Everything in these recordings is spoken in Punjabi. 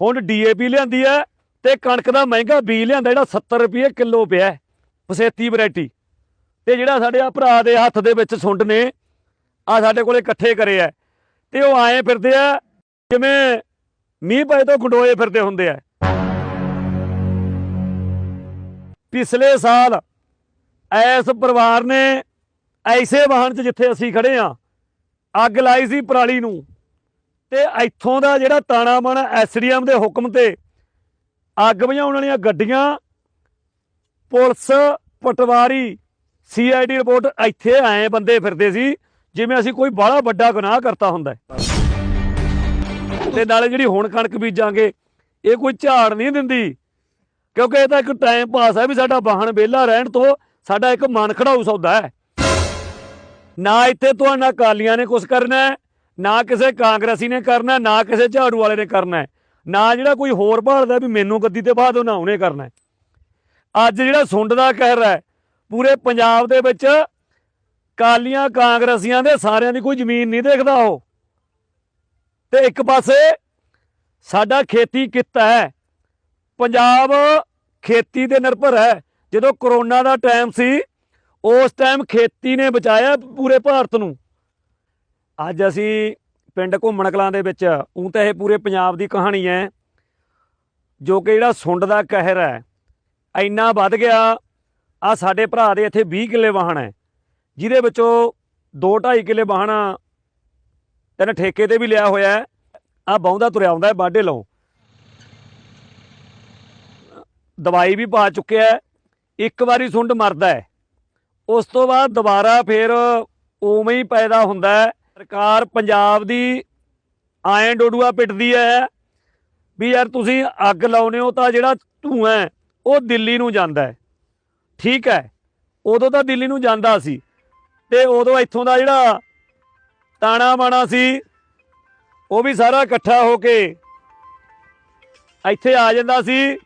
ਹੁਣ ਡੀਏਪੀ ਲਿਆਂਦੀ ਹੈ ਤੇ ਕਣਕ ਦਾ ਮਹਿੰਗਾ ਬੀਜ ਲਿਆਂਦਾ ਜਿਹੜਾ 70 ਰੁਪਏ ਕਿਲੋ ਪਿਆ ਪਸੇਤੀ ਵੈਰਾਈਟੀ। ਤੇ ਜਿਹੜਾ ਸਾਡੇ ਆ ਭਰਾ ਦੇ ਹੱਥ ਦੇ ਵਿੱਚ ਸੁੰਡ ਨੇ ਆ ਸਾਡੇ ਕੋਲੇ ਇਕੱਠੇ ਕਰੇ ਆ ਤੇ ਉਹ ਆਏ ਫਿਰਦੇ ਆ ਜਿਵੇਂ ਮੀਂਹ ਪਏ ਤੋਂ ਗੰਡੋਏ ਫਿਰਦੇ ਹੁੰਦੇ ਆ ਪਿਛਲੇ ਸਾਲ ਐਸ ਪਰਿਵਾਰ ਨੇ ਐਸੇ ਵਾਹਨ 'ਚ ਜਿੱਥੇ ਅਸੀਂ ਖੜੇ ਆ, ਅੱਗ ਲਾਈ ਸੀ ਪਰਾਲੀ ਨੂੰ। ਤੇ ਇੱਥੋਂ ਦਾ ਜਿਹੜਾ ਤਾਣਾ ਮਣ ਐਸਡੀਐਮ ਦੇ ਹੁਕਮ ਤੇ ਅੱਗ ਬੁਝਾਉਣ ਵਾਲੀਆਂ ਗੱਡੀਆਂ, ਪੁਲਿਸ, ਪਟਵਾਰੀ, ਸੀਆਈਡੀ ਰਿਪੋਰਟ ਇੱਥੇ ਆਏ ਬੰਦੇ ਫਿਰਦੇ ਸੀ, ਜਿਵੇਂ ਅਸੀਂ ਕੋਈ ਬਾਹਲਾ ਵੱਡਾ ਗੁਨਾਹ ਕਰਤਾ ਹੁੰਦਾ ਤੇ ਨਾਲੇ ਜਿਹੜੀ ਹੁਣ ਕਣਕ ਬੀਜਾਂਗੇ, ਇਹ ਕੋਈ ਝਾੜ ਨਹੀਂ ਦਿੰਦੀ, ਕਿਉਂਕਿ ਇਹ ਤਾਂ ਇੱਕ ਟਾਈਮ ਪਾਸ ਹੈ ਵੀ ਸਾਡਾ ਵਾਹਣ ਵਿਹਲਾ ਰਹਿਣ ਤੋਂ ਸਾਡਾ ਇੱਕ ਮਨ ਖੜਾਊ ਸੌਦਾ ਹੈ। ਨਾ ਇੱਥੇ ਤੁਹਾਡਾ ਅਕਾਲੀਆਂ ਨੇ ਕੁਝ ਕਰਨਾ ਹੈ ਨਾ ਕਿਸੇ ਕਾਂਗਰਸੀ ਨੇ ਕਰਨਾ, ਨਾ ਕਿਸੇ ਝਾੜੂ ਵਾਲੇ ਨੇ ਕਰਨਾ ਨਾ ਜਿਹੜਾ ਕੋਈ ਹੋਰ ਭਾਲਦਾ ਵੀ ਮੈਨੂੰ ਗੱਦੀ ਤੇ ਬਾਅਦ ਉਹਨਾਂ ਉਹਨੇ ਕਰਨਾ ਅੱਜ ਜਿਹੜਾ ਸੁੰਡ ਦਾ ਕਹਿਰ ਹੈ, ਪੂਰੇ ਪੰਜਾਬ ਦੇ ਵਿੱਚ ਕਾਲੀਆਂ ਕਾਂਗਰਸੀਆਂ ਦੇ ਸਾਰਿਆਂ ਦੀ ਕੋਈ ਜ਼ਮੀਨ ਨਹੀਂ ਦੇਖਦਾ ਉਹ। ਤੇ ਇੱਕ ਪਾਸੇ ਸਾਡਾ ਖੇਤੀ ਕਿੱਤਾ ਹੈ। ਪੰਜਾਬ ਖੇਤੀ ਤੇ ਨਿਰਭਰ ਹੈ। ਜਦੋਂ ਕਰੋਨਾ ਦਾ ਟਾਈਮ ਸੀ, ਉਸ ਟਾਈਮ ਖੇਤੀ ਨੇ ਬਚਾਇਆ ਪੂਰੇ ਭਾਰਤ ਨੂੰ। ਅੱਜ ਅਸੀਂ ਪਿੰਡ ਘੁੰਮਣ ਕਲਾਂ ਦੇ ਵਿੱਚ ਉਂ ਤਾਂ ਇਹ ਪੂਰੇ ਪੰਜਾਬ ਦੀ ਕਹਾਣੀ ਹੈ ਜੋ ਕਿ ਜਿਹੜਾ ਸੁੰਡ ਦਾ ਕਹਿਰ ਹੈ ਇੰਨਾ ਵੱਧ ਗਿਆ ਆ ਸਾਡੇ ਭਰਾ ਦੇ ਇੱਥੇ 20 ਕਿੱਲੇ ਵਾਹਣ ਹੈ ਜਿਹਦੇ ਵਿੱਚੋਂ 2.5 ਕਿੱਲੇ ਵਾਹਣ ਤੈਨੂੰ ਠੇਕੇ ਤੇ ਵੀ ਲਿਆ ਹੋਇਆ ਹੈ ਆ ਬੌਂਦਾ ਤੁਰਿਆ ਆਉਂਦਾ ਹੈ ਬਾਡੇ ਲਓ। ਦਵਾਈ ਵੀ ਪਾ ਚੁੱਕਿਆ ਇੱਕ ਵਾਰੀ ਸੁੰਡ ਮਰਦਾ ਹੈ ਉਸ ਤੋਂ ਬਾਅਦ ਦੁਬਾਰਾ ਫਿਰ ਉਵੇਂ ਹੀ ਪੈਦਾ ਹੁੰਦਾ ਹੈ ਸਰਕਾਰ ਪੰਜਾਬ ਦੀ ਆਏ ਡੋਡੂਆ ਪਿੱਟਦੀ ਹੈ ਵੀ ਯਾਰ ਤੁਸੀਂ ਅੱਗ ਲਾਉਨੇ ਹੋ ਤਾਂ ਜਿਹੜਾ ਧੂਆਂ ਉਹ ਦਿੱਲੀ ਨੂੰ ਜਾਂਦਾ ਹੈ। ਠੀਕ ਹੈ, ਉਦੋਂ ਤਾਂ ਦਿੱਲੀ ਨੂੰ ਜਾਂਦਾ ਸੀ ਤੇ ਉਦੋਂ ਇੱਥੋਂ ਦਾ ਜਿਹੜਾ ਤਾਣਾ ਬਾਣਾ ਸੀ, ਉਹ ਵੀ ਸਾਰਾ ਇਕੱਠਾ ਹੋ ਕੇ ਇੱਥੇ ਆ ਜਾਂਦਾ ਸੀ।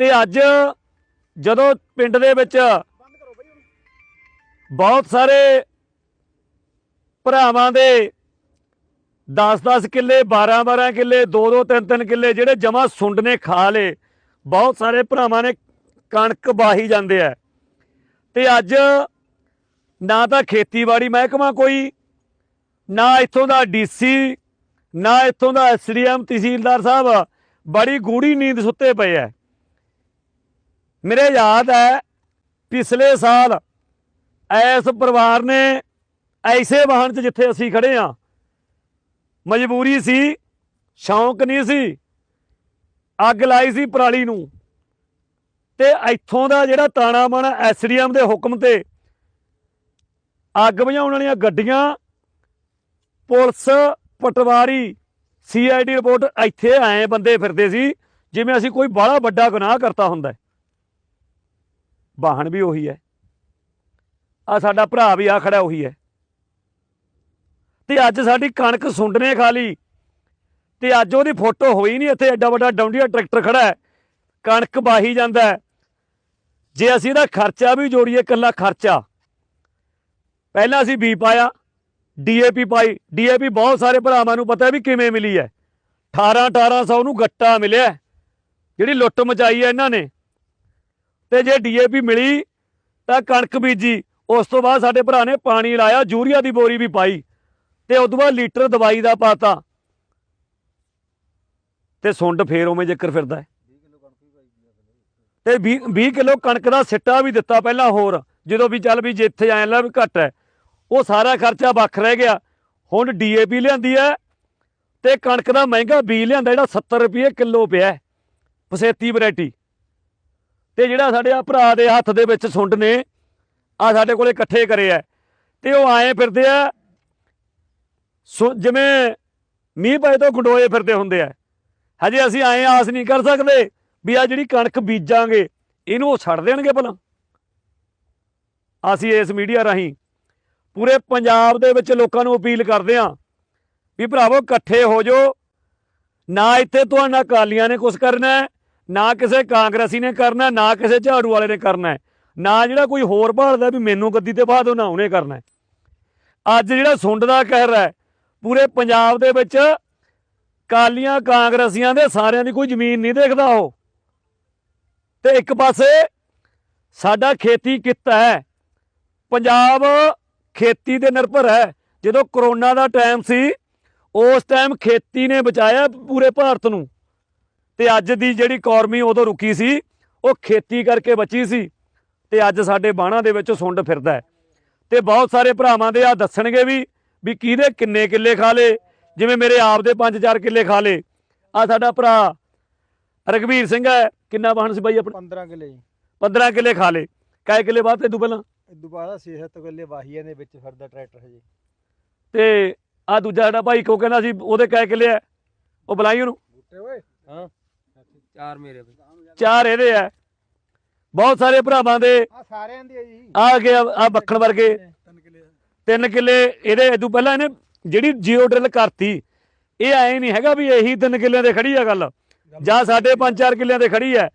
ਤੇ ਅੱਜ ਜਦੋਂ ਪਿੰਡ ਦੇ ਵਿੱਚ ਬਹੁਤ ਸਾਰੇ ਭਰਾਵਾਂ ਦੇ 10-10 ਕਿੱਲੇ 12-12 ਕਿੱਲੇ 2-2 3-3 ਕਿੱਲੇ ਜਿਹੜੇ ਜਮਾ ਸੁੰਡ ਨੇ ਖਾ ਲੇ ਬਹੁਤ ਸਾਰੇ ਭਰਾਵਾਂ ਨੇ ਕਣਕ ਬਾਹੀ ਜਾਂਦੇ ਆ। ਤੇ ਅੱਜ ਨਾ ਤਾਂ ਖੇਤੀਬਾੜੀ ਮਹਿਕਮਾ ਕੋਈ, ਨਾ ਇੱਥੋਂ ਦਾ ਡੀਸੀ, ਨਾ ਇੱਥੋਂ ਦਾ ਐਸਡੀਐਮ ਤਹਿਸੀਲਦਾਰ ਸਾਹਿਬ, ਬੜੀ ਗੂੜੀ ਨੀਂਦ ਸੁੱਤੇ ਪਏ ਐ ਮੇਰੇ ਯਾਦ ਹੈ, ਪਿਛਲੇ ਸਾਲ ਐਸ ਪਰਿਵਾਰ ਨੇ ਐਸੇ ਵਾਹਨ 'ਚ ਜਿੱਥੇ ਅਸੀਂ ਖੜੇ ਆ, ਮਜਬੂਰੀ ਸੀ, ਸ਼ੌਂਕ ਨਹੀਂ ਸੀ, ਅੱਗ ਲਾਈ ਸੀ ਪਰਾਲੀ ਨੂੰ। ਤੇ ਇੱਥੋਂ ਦਾ ਜਿਹੜਾ ਤਾਣਾ ਮਣ ਐਸਡੀਐਮ ਦੇ ਹੁਕਮ ਤੇ ਅੱਗ ਬੁਝਾਉਣ ਵਾਲੀਆਂ ਗੱਡੀਆਂ, ਪੁਲਿਸ, ਪਟਵਾਰੀ, ਸੀਆਈਡੀ ਰਿਪੋਰਟ ਇੱਥੇ ਆਏ ਬੰਦੇ ਫਿਰਦੇ ਸੀ, ਜਿਵੇਂ ਅਸੀਂ ਕੋਈ ਬਾਹਲਾ ਵੱਡਾ ਗੁਨਾਹ ਕਰਤਾ ਹੁੰਦਾ। ਵਾਹਨ ਵੀ ਉਹੀ ਹੈ। ਆ ਸਾਡਾ ਭਰਾ ਵੀ ਆ ਖੜਾ ਉਹੀ ਹੈ। ਤੇ ਅੱਜ ਸਾਡੀ ਕਣਕ ਸੁੰਡ ਨੇ ਖਾ ਲਈ ਤੇ ਅੱਜ ਉਹਦੀ ਫੋਟੋ ਹੋਈ ਨਹੀਂ, ਇੱਥੇ ਐਡਾ ਵੱਡਾ ਡੌਂਡੀਆ ਟਰੈਕਟਰ ਖੜਾ ਹੈ। ਕਣਕ ਬਾਹੀ ਜਾਂਦਾ ਹੈ। ਜੇ ਅਸੀਂ ਇਹਦਾ ਖਰਚਾ ਵੀ ਜੋੜੀਏ, ਇਕੱਲਾ ਖਰਚਾ। ਪਹਿਲਾਂ ਅਸੀਂ ਬੀ ਪਾਇਆ ਡੀਏਪੀ ਪਾਈ। ਡੀਏਪੀ ਬਹੁਤ ਸਾਰੇ ਭਰਾਵਾਂ ਨੂੰ ਪਤਾ ਵੀ ਕਿਵੇਂ ਮਿਲੀ ਹੈ। 18 1800 ਨੂੰ ਗੱਟਾ ਮਿਲਿਆ ਜਿਹੜੀ ਲੁੱਟ ਮਚਾਈ ਹੈ ਇਹਨਾਂ ਨੇ। ਤੇ ਜੇ ਡੀਏਪੀ ਮਿਲੀ, ਤਾਂ ਕਣਕ ਬੀਜੀ। ਉਸ ਤੋਂ ਬਾਅਦ ਸਾਡੇ ਭਰਾ ਨੇ ਪਾਣੀ ਲਾਇਆ, ਯੂਰੀਆ ਦੀ ਬੋਰੀ ਵੀ ਪਾਈ। ਤੇ ਉਦੋਂ ਬਾਅਦ ਲੀਟਰ ਦਵਾਈ ਦਾ ਪਾਤਾ। ਤੇ ਸੁੰਡ ਫੇਰ ਉਵੇਂ ਜ਼ਿਕਰ ਫਿਰਦਾ ਹੈ। ਤੇ 20 20 ਕਿਲੋ ਕਣਕ ਦਾ ਸਿੱਟਾ ਵੀ ਦਿੱਤਾ ਪਹਿਲਾਂ ਹੋਰ, ਜਦੋਂ ਵੀ ਚੱਲ ਵੀ ਜਿੱਥੇ ਆਇਆ ਲਾ ਵੀ ਘੱਟ ਹੈ। ਉਹ ਸਾਰਾ ਖਰਚਾ ਵੱਖ ਰਹਿ ਗਿਆ। ਹੁਣ ਡੀਏਪੀ ਲਿਆਂਦੀ ਹੈ ਤੇ ਕਣਕ ਦਾ ਮਹਿੰਗਾ ਬੀਜ ਲਿਆਂਦਾ ਜਿਹੜਾ 70 ਰੁਪਏ ਕਿਲੋ ਪਿਆ ਪਸੇਤੀ ਵੈਰਾਈਟੀ। ਤੇ ਜਿਹੜਾ ਸਾਡੇ ਆ ਭਰਾ ਦੇ ਹੱਥ ਦੇ ਵਿੱਚ ਸੁੰਡ ਨੇ ਆ ਸਾਡੇ ਕੋਲੇ ਇਕੱਠੇ ਕਰੇ ਆ ਤੇ ਉਹ ਆਏ ਫਿਰਦੇ ਆ ਸੁ- ਜਿਵੇਂ ਮੀਂਹ ਪਏ ਤੋਂ ਗੰਡੋਏ ਫਿਰਦੇ ਹੁੰਦੇ ਆ। ਹਜੇ ਅਸੀਂ ਆਏ ਆਸ ਨਹੀਂ ਕਰ ਸਕਦੇ ਵੀ ਆ ਜਿਹੜੀ ਕਣਕ ਬੀਜਾਂਗੇ ਇਹਨੂੰ ਉਹ ਛੱਡ ਦੇਣਗੇ ਭਲਾ। ਅਸੀਂ ਇਸ ਮੀਡੀਆ ਰਾਹੀਂ ਪੂਰੇ ਪੰਜਾਬ ਦੇ ਵਿੱਚ ਲੋਕਾਂ ਨੂੰ ਅਪੀਲ ਕਰਦੇ ਹਾਂ ਵੀ ਭਰਾਵੋ ਇਕੱਠੇ ਹੋ ਜਾਓ। ਨਾ ਇੱਥੇ ਤੁਹਾਡਾ ਅਕਾਲੀਆਂ ਨੇ ਕੁਝ ਕਰਨਾ ਹੈ, ਨਾ ਕਿਸੇ ਕਾਂਗਰਸੀ ਨੇ ਕਰਨਾ ਨਾ ਕਿਸੇ ਝਾੜੂ ਵਾਲੇ ਨੇ ਕਰਨਾ ਨਾ ਜਿਹੜਾ ਕੋਈ ਹੋਰ ਭਾਲਦਾ ਵੀ ਮੈਨੂੰ ਗੱਦੀ ਤੇ ਬਾਅਦ ਉਹਨਾਂ ਉਹਨੇ ਕਰਨਾ ਅੱਜ ਜਿਹੜਾ ਸੁੰਡ ਦਾ ਕਹਿਰ ਹੈ ਪੂਰੇ ਪੰਜਾਬ ਦੇ ਵਿੱਚ ਕਾਲੀਆਂ ਕਾਂਗਰਸੀਆਂ ਦੇ ਸਾਰਿਆਂ ਦੀ ਕੋਈ ਜ਼ਮੀਨ ਨਹੀਂ ਦੇਖਦਾ ਉਹ। ਤੇ ਇੱਕ ਪਾਸੇ ਸਾਡਾ ਖੇਤੀ ਕਿੱਤਾ ਹੈ। ਪੰਜਾਬ ਖੇਤੀ ਤੇ ਨਿਰਭਰ ਹੈ। ਜਦੋਂ ਕਰੋਨਾ ਦਾ ਟਾਈਮ ਸੀ, ਉਸ ਟਾਈਮ ਖੇਤੀ ਨੇ ਬਚਾਇਆ ਪੂਰੇ ਭਾਰਤ ਨੂੰ। ਤੇ ਅੱਜ ਦੀ ਜਿਹੜੀ ਕੌਰਮੀ ਉਦੋਂ ਰੁਕੀ ਸੀ, ਉਹ ਖੇਤੀ ਕਰਕੇ ਬਚੀ ਸੀ। ਤੇ ਅੱਜ ਸਾਡੇ ਬਾਣਾ ਦੇ ਵਿੱਚ ਸੁੰਡ ਫਿਰਦਾ ਹੈ। ਤੇ ਬਹੁਤ ਸਾਰੇ ਭਰਾਵਾਂ ਦੇ ਆ ਦੱਸਣਗੇ ਵੀ ਵੀ ਕਿਹਦੇ ਕਿੰਨੇ ਕਿੱਲੇ ਖਾ ਲੇ ਜਿਵੇਂ ਮੇਰੇ ਆਪ ਦੇ 5-4 ਕਿੱਲੇ ਖਾ ਲੇ ਆ ਸਾਡਾ ਭਰਾ ਰਗਵੀਰ ਸਿੰਘ ਹੈ। ਕਿੰਨਾ ਵਾਹਣ ਸੀ ਬਾਈ ਆਪਣਾ? 15 ਕਿੱਲੇ ਜੀ। 15 ਕਿੱਲੇ ਖਾ ਲੇ ਕਾਏ ਕਿੱਲੇ ਬਾਅਦ ਤੇ ਤੋਂ ਪਹਿਲਾਂ? 6-7 ਕਿੱਲੇ ਵਾਹੀਆਂ ਦੇ ਵਿੱਚ ਫਿਰਦਾ ਟਰੈਕਟਰ ਹਜੇ। ਤੇ ਆ ਦੂਜਾ ਸਾਡਾ ਭਾਈ ਕੋ ਕਹਿੰਦਾ ਸੀ ਉਹਦੇ ਕਾਏ ਕਿੱਲੇ ਆ ਉਹ ਬੁਲਾਈ ਉਹਨੂੰ। ਬੂਟੇ ਓਏ। ਹਾਂ। ਚਾਰ ਮੇਰੇ ਬਈ। ਚਾਰ ਇਹਦੇ ਆ ਬਹੁਤ ਸਾਰੇ ਭਰਾਵਾਂ ਦੇ ਆ ਸਾਰਿਆਂ ਦੀ ਹੈ ਜੀ। ਆ ਕੇ ਆ ਬੱਖਣ ਵਰਗੇ। ਤਿੰਨ ਕਿੱਲੇ ਇਹਦੇ ਇਦੋਂ ਪਹਿਲਾਂ ਇਹਨੇ ਜਿਹੜੀ ਜੀਓ ਡਰਿਲ ਕਰਤੀ, ਇਹ ਐ ਨਹੀਂ ਹੈਗਾ ਵੀ ਇਹੀ ਤਿੰਨ ਕਿੱਲਿਆਂ ਤੇ ਖੜੀ ਆ ਗੱਲ। ਜਾਂ ਸਾਡੇ ਪੰਜ ਚਾਰ ਕਿੱਲਿਆਂ ਤੇ ਖੜੀ ਹੈ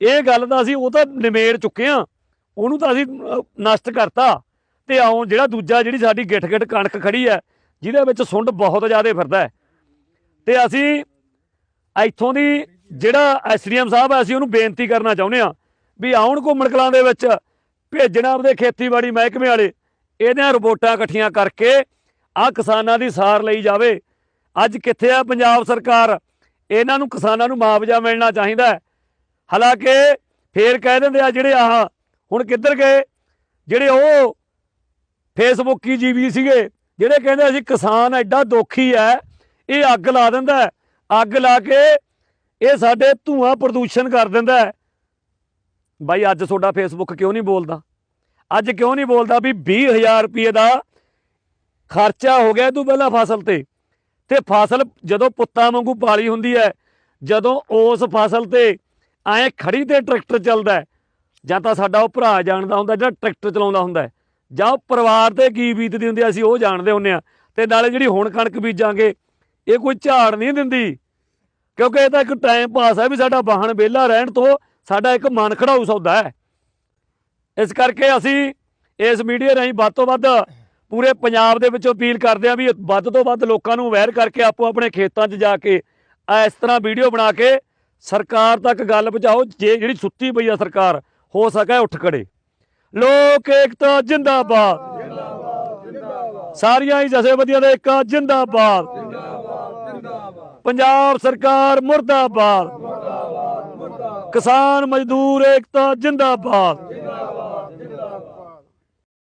ਇਹ ਗੱਲ ਤਾਂ ਅਸੀਂ ਉਹ ਤਾਂ ਨਿਮੇੜ ਚੁੱਕੇ ਆ। ਉਹਨੂੰ ਤਾਂ ਅਸੀਂ ਨਸ਼ਟ ਕਰਤਾ। ਤੇ ਆਉਂ ਜਿਹੜਾ ਦੂਜਾ ਜਿਹੜੀ ਸਾਡੀ ਗਿੱਠ ਗਿੱਠ ਕਣਕ ਖੜੀ ਹੈ ਜਿਹਦੇ ਵਿੱਚ ਸੁੰਡ ਬਹੁਤ ਜ਼ਿਆਦਾ ਫਿਰਦਾ ਹੈ। ਤੇ ਅਸੀਂ ਇੱਥੋਂ ਦੀ ਜਿਹੜਾ ਐਸਡੀਐਮ ਸਾਹਿਬ ਹੈ ਅਸੀਂ ਉਹਨੂੰ ਬੇਨਤੀ ਕਰਨਾ ਚਾਹੁੰਦੇ ਆ ਵੀ ਆਉਣ ਘੁੰਮਣ ਕਲਾਂ ਦੇ ਵਿੱਚ ਭੇਜਣਾ ਆਪਦੇ ਖੇਤੀਬਾੜੀ ਮਹਿਕਮੇ ਵਾਲੇ। ਇਹਦੀਆਂ ਰਿਪੋਰਟਾਂ ਇਕੱਠੀਆਂ ਕਰਕੇ ਆ ਕਿਸਾਨਾਂ ਦੀ ਸਾਰ ਲਈ ਜਾਵੇ। ਅੱਜ ਕਿੱਥੇ ਆ ਪੰਜਾਬ ਸਰਕਾਰ? ਇਹਨਾਂ ਨੂੰ ਕਿਸਾਨਾਂ ਨੂੰ ਮੁਆਵਜ਼ਾ ਮਿਲਣਾ ਚਾਹੀਦਾ ਹੈ। ਹਾਲਾਂਕਿ ਫੇਰ ਕਹਿ ਦਿੰਦੇ ਆ ਜਿਹੜੇ ਆਹ ਹੁਣ ਕਿੱਧਰ ਗਏ? ਜਿਹੜੇ ਉਹ ਫੇਸਬੁੱਕੀ ਜੀਵੀ ਸੀਗੇ, ਜਿਹੜੇ ਕਹਿੰਦੇ ਅਸੀਂ ਕਿਸਾਨ ਐਡਾ ਦੋਖੀ ਹੈ ਇਹ ਅੱਗ ਲਾ ਦਿੰਦਾ ਅੱਗ ਲਾ ਕੇ ਇਹ ਸਾਡੇ ਧੂਆਂ ਪ੍ਰਦੂਸ਼ਣ ਕਰ ਦਿੰਦਾ ਬਾਈ, ਅੱਜ ਤੁਹਾਡਾ ਫੇਸਬੁੱਕ ਕਿਉਂ ਨਹੀਂ ਬੋਲਦਾ? ਅੱਜ ਕਿਉਂ ਨਹੀਂ ਬੋਲਦਾ ਵੀ 20000 ਰੁਪਏ ਦਾ ਖਰਚਾ ਹੋ ਗਿਆ ਤੂੰ ਪਹਿਲਾਂ ਫਸਲ ਤੇ? ਤੇ ਫਸਲ ਜਦੋਂ ਪੁੱਤਾਂ ਵਾਂਗੂ ਪਾਲੀ ਹੁੰਦੀ ਹੈ, ਜਦੋਂ ਉਸ ਫਸਲ ਤੇ ਐ ਖੜੀ ਤੇ ਟਰੈਕਟਰ ਚੱਲਦਾ ਜਾਂ ਤਾਂ ਸਾਡਾ ਉਹ ਭਰਾ ਜਾਣਦਾ ਹੁੰਦਾ ਜਿਹੜਾ ਟਰੈਕਟਰ ਚਲਾਉਂਦਾ ਹੁੰਦਾ ਜਾਂ ਉਹ ਪਰਿਵਾਰ ਤੇ ਕੀ ਬੀਤਦੀ ਹੁੰਦੀ ਅਸੀਂ ਉਹ ਜਾਣਦੇ ਹੁੰਨੇ ਆ ਤੇ ਨਾਲੇ ਜਿਹੜੀ ਹੁਣ ਕਣਕ ਬੀਜਾਂਗੇ, ਇਹ ਕੋਈ ਝਾੜ ਨਹੀਂ ਦਿੰਦੀ, ਕਿਉਂਕਿ ਇਹ ਤਾਂ ਇੱਕ ਟਾਈਮ ਪਾਸ ਹੈ ਵੀ ਸਾਡਾ ਵਾਹਣ ਵਿਹਲਾ ਰਹਿਣ ਤੋਂ ਸਾਡਾ ਇੱਕ ਮਨ ਖੜਾਊ ਸੌਦਾ ਹੈ। ਇਸ ਕਰਕੇ ਅਸੀਂ ਇਸ ਮੀਡੀਆ ਰਾਹੀਂ ਵੱਧ ਤੋਂ ਵੱਧ ਪੂਰੇ ਪੰਜਾਬ ਦੇ ਵਿੱਚੋਂ ਅਪੀਲ ਕਰਦੇ ਹਾਂ ਵੀ ਵੱਧ ਤੋਂ ਵੱਧ ਲੋਕਾਂ ਨੂੰ ਅਵੇਅਰ ਕਰਕੇ ਆਪੋ ਆਪਣੇ ਖੇਤਾਂ 'ਚ ਜਾ ਕੇ ਇਸ ਤਰ੍ਹਾਂ ਵੀਡੀਓ ਬਣਾ ਕੇ ਸਰਕਾਰ ਤੱਕ ਗੱਲ ਪਹੁੰਚਾਓ, ਜੇ ਜਿਹੜੀ ਸੁੱਤੀ ਪਈ ਆ ਸਰਕਾਰ, ਹੋ ਸਕੇ ਉੱਠ ਖੜੇ। ਲੋਕ ਏਕਤਾ ਜਿੰਦਾਬਾਦ। ਸਾਰੀਆਂ ਹੀ ਜਥੇਬੰਦੀਆਂ ਦਾ ਏਕਾ ਜਿੰਦਾਬਾਦ। ਪੰਜਾਬ ਸਰਕਾਰ ਮੁਰਦਾਬਾਦ। ਕਿਸਾਨ ਮਜ਼ਦੂਰ ਏਕਤਾ ਜਿੰਦਾਬਾਦ।